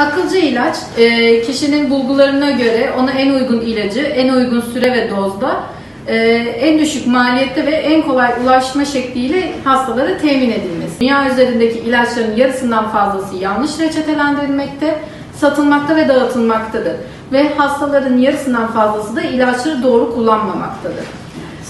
Akılcı ilaç e, kişinin bulgularına göre ona en uygun ilacı, en uygun süre ve dozda, e, en düşük maliyette ve en kolay ulaşma şekliyle hastalara temin edilmesi. Dünya üzerindeki ilaçların yarısından fazlası yanlış reçetelendirilmekte, satılmakta ve dağıtılmaktadır. Ve hastaların yarısından fazlası da ilaçları doğru kullanmamaktadır.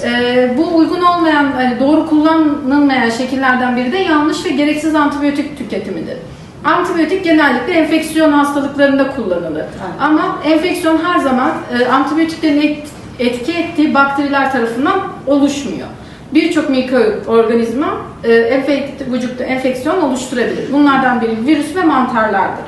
E, bu uygun olmayan, hani doğru kullanılmayan şekillerden biri de yanlış ve gereksiz antibiyotik tüketimidir. Antibiyotik genellikle enfeksiyon hastalıklarında kullanılır. Ama enfeksiyon her zaman e, antibiyotiklerin et- etki ettiği bakteriler tarafından oluşmuyor. Birçok mikroorganizma e, enfek- vücutta enfeksiyon oluşturabilir. Bunlardan biri virüs ve mantarlardır.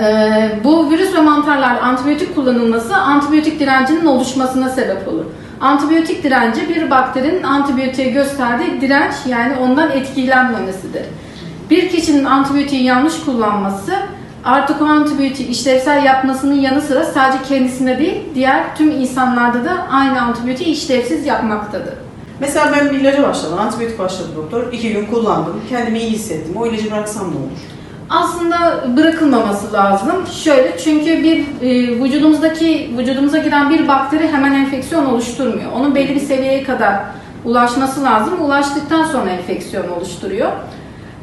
Ee, bu virüs ve mantarlar antibiyotik kullanılması antibiyotik direncinin oluşmasına sebep olur. Antibiyotik direnci bir bakterinin antibiyotiğe gösterdiği direnç yani ondan etkilenmemesidir. Bir kişinin antibiyotiği yanlış kullanması artık o antibiyotiği işlevsel yapmasının yanı sıra sadece kendisinde değil diğer tüm insanlarda da aynı antibiyotiği işlevsiz yapmaktadır. Mesela ben bir ilaca başladım, antibiyotik başladı doktor. İki gün kullandım, kendimi iyi hissettim. O ilacı bıraksam ne olur? Aslında bırakılmaması lazım. Şöyle çünkü bir e, vücudumuzdaki vücudumuza giren bir bakteri hemen enfeksiyon oluşturmuyor. Onun belli bir seviyeye kadar ulaşması lazım. Ulaştıktan sonra enfeksiyon oluşturuyor.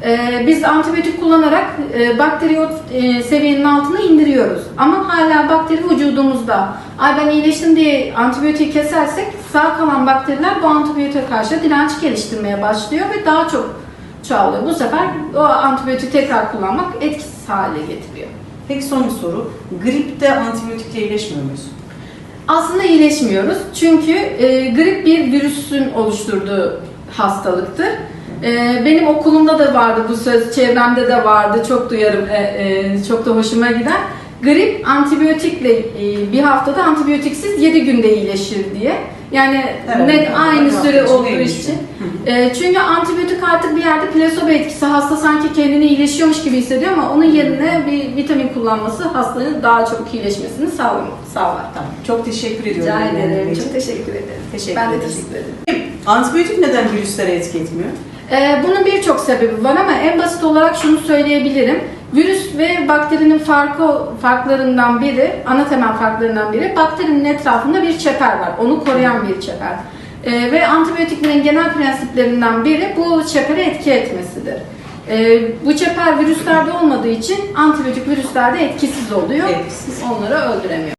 E, biz antibiyotik kullanarak e, bakteriyi o e, seviyenin altına indiriyoruz. Ama hala bakteri vücudumuzda. Ay ben iyileştim diye antibiyotiği kesersek sağ kalan bakteriler bu antibiyotiğe karşı direnç geliştirmeye başlıyor ve daha çok çoğalıyor. Bu sefer o antibiyotik tekrar kullanmak etkisiz hale getiriyor. Peki son bir soru. Gripte antibiyotikle iyileşmiyor muyuz? Aslında iyileşmiyoruz çünkü e, grip bir virüsün oluşturduğu hastalıktır. E, benim okulumda da vardı bu söz, çevremde de vardı, çok duyarım, e, e, çok da hoşuma gider. Grip antibiyotikle e, bir haftada antibiyotiksiz 7 günde iyileşir diye. Yani Evet, net evet, aynı evet, süre olduğu için. E, çünkü antibiyotik artık bir yerde plasebo etkisi. Hasta sanki kendini iyileşiyormuş gibi hissediyor ama onun yerine bir vitamin kullanması hastanın daha çabuk iyileşmesini sağlar. sağlar. Tamam. Çok teşekkür ediyorum. Rica ederim. Çok teşekkür ederim. Teşekkür ben de teşekkür ederim. Antibiyotik neden virüslere etki etmiyor? Ee, bunun birçok sebebi var ama en basit olarak şunu söyleyebilirim. Virüs ve bakterinin farkı farklarından biri, ana temel farklarından biri bakterinin etrafında bir çeper var. Onu koruyan bir çeper. Ee, ve antibiyotiklerin genel prensiplerinden biri bu çepere etki etmesidir. Ee, bu çeper virüslerde olmadığı için antibiyotik virüslerde etkisiz oluyor. Etkisiz. Onları öldüremiyor.